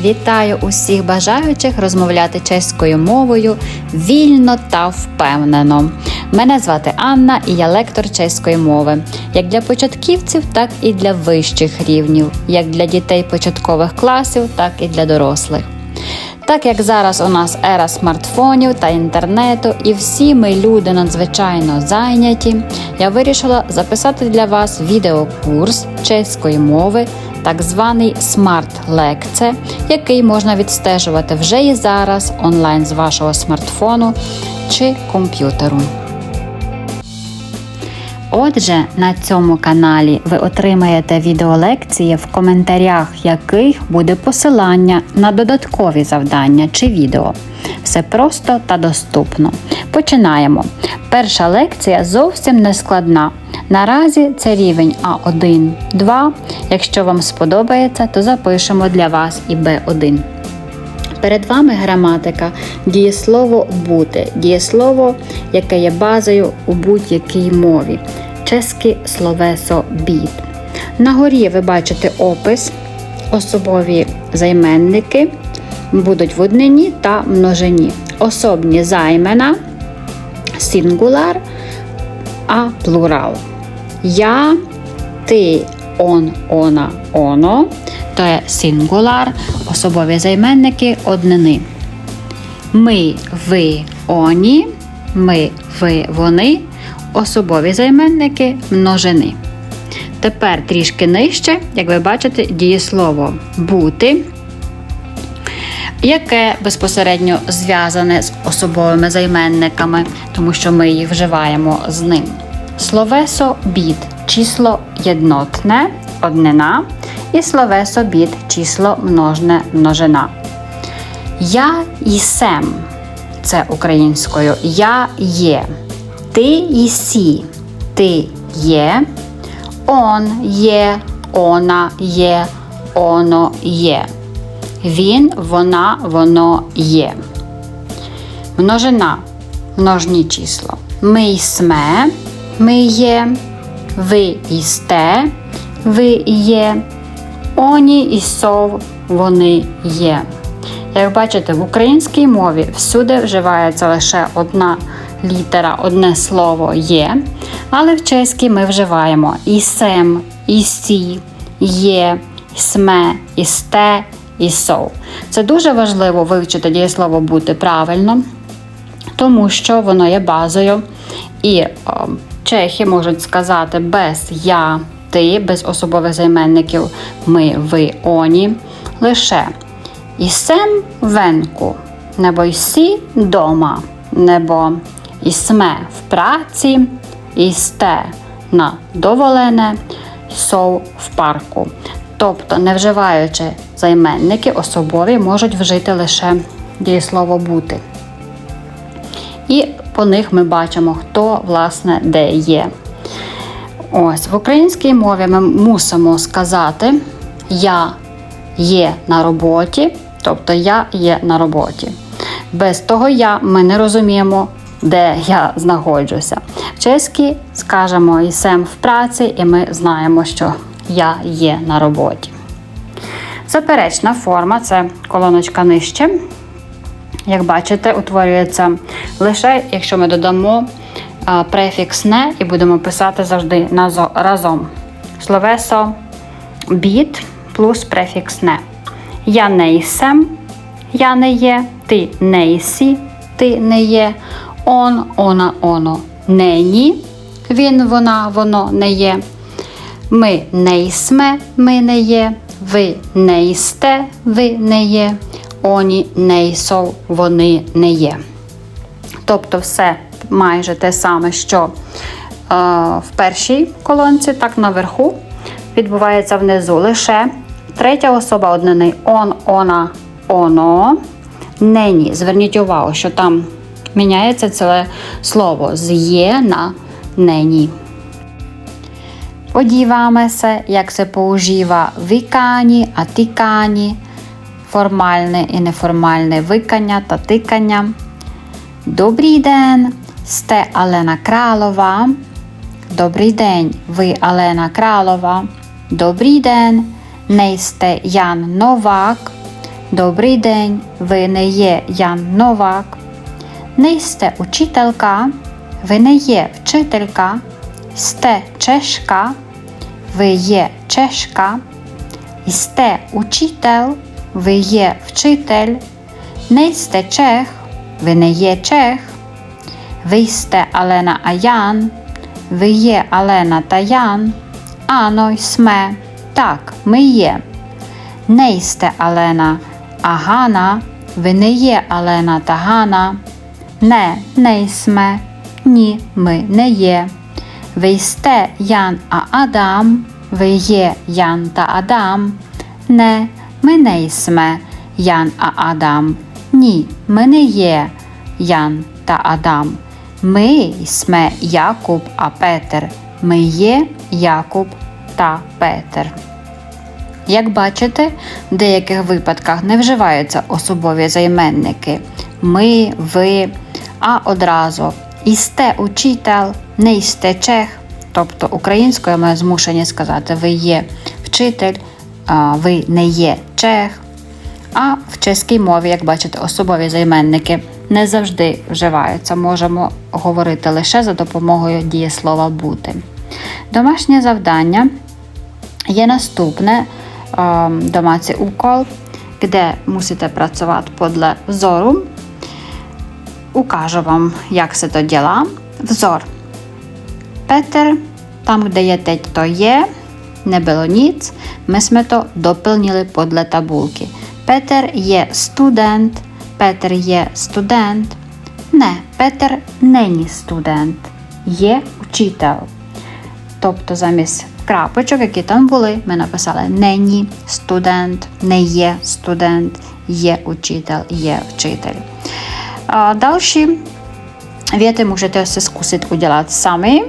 Вітаю усіх бажаючих розмовляти чеською мовою вільно та впевнено. Мене звати Анна і я лектор чеської мови, як для початківців, так і для вищих рівнів, як для дітей початкових класів, так і для дорослих. Так як зараз у нас ера смартфонів та інтернету, і всі ми люди надзвичайно зайняті, я вирішила записати для вас відеокурс чеської мови, так званий Smart Лекце, який можна відстежувати вже і зараз онлайн з вашого смартфону чи комп'ютеру. Отже, на цьому каналі ви отримаєте відеолекції, в коментарях яких буде посилання на додаткові завдання чи відео. Все просто та доступно. Починаємо. Перша лекція зовсім не складна. Наразі це рівень А1, 2. Якщо вам сподобається, то запишемо для вас і Б1. Перед вами граматика, дієслово бути, дієслово, яке є базою у будь-якій мові. Чеське словесо біт. На горі ви бачите опис, особові займенники будуть в однині та множині. Особні займена, сингуляр, а плурал. Я, ти, он, она, оно то є сингуляр, особові займенники однини. Ми, ви, оні, ми, ви, вони, особові займенники множини. Тепер трішки нижче, як ви бачите, дієслово бути, яке безпосередньо зв'язане з особовими займенниками, тому що ми їх вживаємо з ним. Словесо бід число єднотне, однина, і словесо бід число множне множина. Я і сем це українською я є. Ти і сі ти є. Он є, она є, оно є. Він, вона, воно є. Множина множні число. Ми й сме, ми є, ви істе, ви є. Оні і сов вони є. Як бачите, в українській мові всюди вживається лише одна літера, одне слово є, але в чеській ми вживаємо і сем, і сі, є, сме, і сте, і сов. Це дуже важливо вивчити дієслово бути правильно, тому що воно є базою. І о, чехи можуть сказати без я ти без особових займенників ми, ви, оні. Лише ісем венку, небо ісі дома, небо ісме в праці, істе на доволене, сов в парку. Тобто, не вживаючи займенники, особові можуть вжити лише дієслово бути. І по них ми бачимо, хто, власне, де є. Ось в українській мові ми мусимо сказати Я є на роботі, тобто я є на роботі. Без того я ми не розуміємо, де я знаходжуся. В чеській скажемо і сем в праці, і ми знаємо, що я є на роботі. Заперечна форма це колоночка нижче. Як бачите, утворюється лише, якщо ми додамо префікс не і будемо писати завжди разом. Словесо біт плюс префікс не. Я не ісем, я не є, ти не ісі, ти не є, он, она, оно не ні, він, вона, воно не є. Ми не ісме, ми не є, ви не істе, ви не є, оні не ісов, вони не є. Тобто все майже те саме, що е, в першій колонці, так наверху відбувається внизу лише третя особа однини он, она, оно, нені. Зверніть увагу, що там міняється це слово з є на нені. Podíváme як це používá вікані, а тікані, формальне і неформальне викання та тикання. Добрий день! Сте Алена Кралова. Добрий день, ви Алена Кралова. Добрий день. Не сте Ян Новак. Добрий день, ви не є Ян Новак. Не сте учителька, ви не є вчителька. Сте чешка, ви є чешка. Сте учитель, ви є вчитель. Не сте чех, ви не є чех. Ви сте Алена Аян, ви є Алена та Ян. Ано сме. Так, ми є. Не сте Алена Агана, ви не є Алена та Гана. Не, не сме. Ні, ми не є. Ви сте Ян а Адам, ви є Ян та Адам. Не, ми не сме Ян а Адам. Ні, ми не є Ян та Адам. Ми сме Якуб а Петер. Ми є Якуб та Петер. Як бачите, в деяких випадках не вживаються особові займенники ми, ви, а одразу істе учитель, не істе чех. Тобто українською ми змушені сказати ви є вчитель, ви не є чех. А в чеській мові, як бачите, особові займенники не завжди вживаються. Можемо говорити лише за допомогою дієслова бути. Домашнє завдання є наступне domácí úkol, kde musíte pracovat podle vzoru. Ukážu vám, jak se to dělá. Vzor. Petr, tam, kde je teď, to je, nebylo nic, my jsme to doplnili podle tabulky. Petr je student, Petr je student. Ne, Petr není student, je učitel. Тобто замість крапочок, які там були, ми написали нені студент, не є студент, є учитель, є вчитель. A další věty můžete se zkusit udělat sami.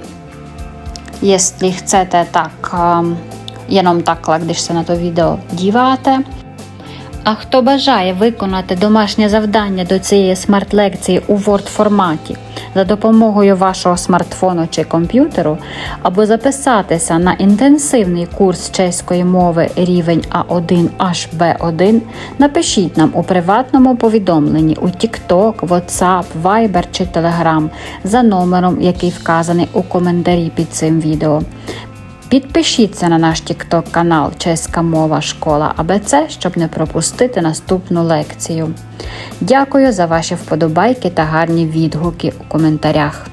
Jestli chcete, tak um, jenom takhle, když se na to video díváte. А хто бажає виконати домашнє завдання до цієї смарт-лекції у Word-форматі за допомогою вашого смартфону чи комп'ютеру, або записатися на інтенсивний курс чеської мови рівень А1 аж Б1, напишіть нам у приватному повідомленні у TikTok, WhatsApp, Viber чи Telegram за номером, який вказаний у коментарі під цим відео. Підпишіться на наш TikTok канал Чеська мова школа АБЦ, щоб не пропустити наступну лекцію. Дякую за ваші вподобайки та гарні відгуки у коментарях.